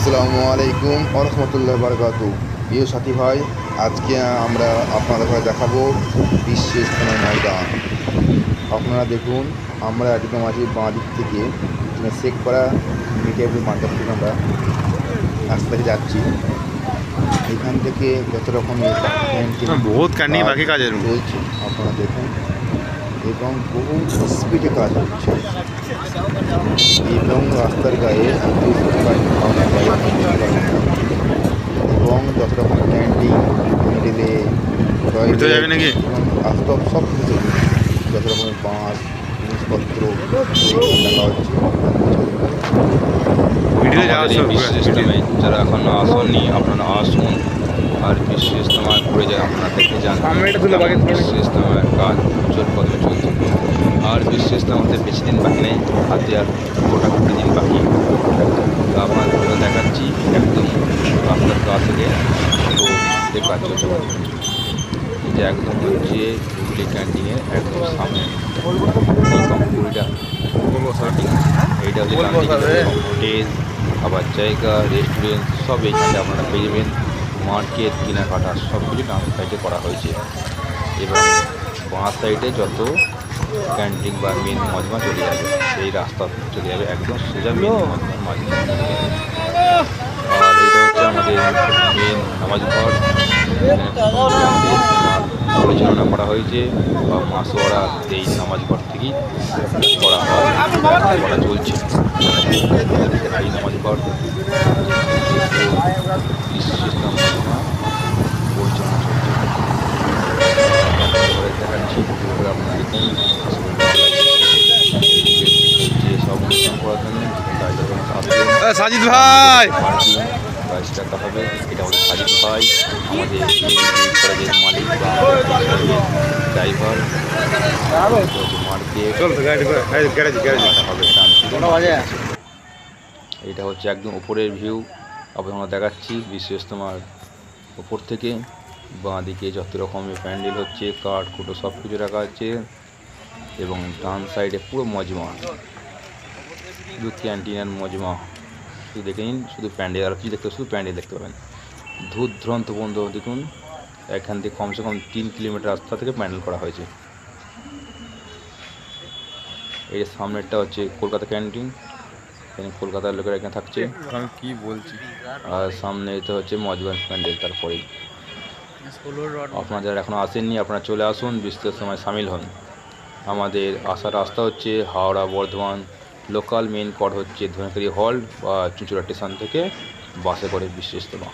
আসসালামু আলাইকুম রহমতুল্লাহ বারকাতু। প্রিয় সাথী ভাই আজকে আমরা আপনাদের ভাই দেখাবো বিশ্ব ইস্তেমার ময়দান। আপনারা দেখুন আমরা একদম আছি বাঁ দিক থেকে চেক করা মিডিয়াপুর মান্দার থেকে আমরা রাস্তা দিয়ে যাচ্ছি। এখান থেকে যত রকমের বহুত বাকি কাজের চলছে আপনারা দেখুন। এবং বহু স্পিডে কাজ হচ্ছে। এবং রাস্তার গায়ে এবং যত রকম ক্যান্টিন মিডিলে ঘুরতে যাবি নাকি? আস্তব সব কিছু যত রকমের বাঁশ জিনিসপত্র এগুলো দেখা হচ্ছে ভিডিও যাওয়ার আমাদের এই সব বিশ্ব ইস্তেমায় যারা এখনও আসেননি আপনারা আসুন। আর বিশ্ব ইস্তেমায় ঘুরে যায় আপনারা দেখে যান। সামনে এটা তুলে বাকি কেমন বিশ্ব ইস্তেমার কাজ জোর কদমে চলছে। আর বিশ্ব ইস্তেমাতে বেশি দিন বাকি নেই হাতে আর গোটা কুড়ি দিন বাকি। তো আপনাদের দেখাচ্ছি একদম রাস্তার গা থেকে তো দেখতে চলছে এটা একদম হচ্ছে হুগলি ক্যান্টিনের একদম সামনে। কুড়িটা এইটা হচ্ছে হোটেল খাবার জায়গা রেস্টুরেন্ট সব এইখানে আপনারা পেয়ে যাবেন। মার্কেট কেনাকাটা সব কিছু ডান সাইডে করা হয়েছে। এবং বাঁ সাইডে যত ক্যান্টিন বা মেন মজমা চলে যাবে সেই রাস্তা চলে যাবে একদম সোজা মেন মজমার মাঝে আর হচ্ছে মেন পরিচালনা করা হয়েছে বা মাসোয়ারা এই নামাজ ঘর থেকেই করা হয়, করা চলছে। এই নামাজ ঘর যে সাজিদ ভাই! পার্কিং টাকা হবে এটা হলো সাজিদ ভাই আমাদের কলেজের মালিক বা ড্রাইভার হবে এটা হচ্ছে একদম উপরের ভিউ আপনারা দেখাচ্ছি বিশেষ তোমার উপর থেকে। বাঁ দিকে যত রকমের প্যান্ডেল হচ্ছে কাঠ কুটো সব কিছু রাখা আছে। এবং ডান সাইডে পুরো মজমা। শুধু ক্যান্টিন আর মজমা। শুধু দেখে নিন শুধু প্যান্ডেল আর কিছু দেখতে শুধু প্যান্ডেল দেখতে পাবেন। ধূর ধুরন্ত বন্ধু দেখুন। এখান থেকে কমসে কম তিন কিলোমিটার রাস্তা থেকে প্যান্ডেল করা হয়েছে। এই যে সামনেরটা হচ্ছে কলকাতা ক্যান্টিন। এখানে কলকাতার লোকেরা এখানে থাকছে। আমি কি বলছি? আর সামনে এটা হচ্ছে মজবান প্যান্ডেল তারপরেই আপনারা যারা এখনও আসেননি আপনারা চলে আসুন বিস্তর সময় সামিল হন। আমাদের আসার রাস্তা হচ্ছে হাওড়া বর্ধমান লোকাল মেন পথ হচ্ছে ধনেখালি হল্ট বা চুঁচুড়া স্টেশন থেকে বাসে করে বিশ্ব ইজতেমা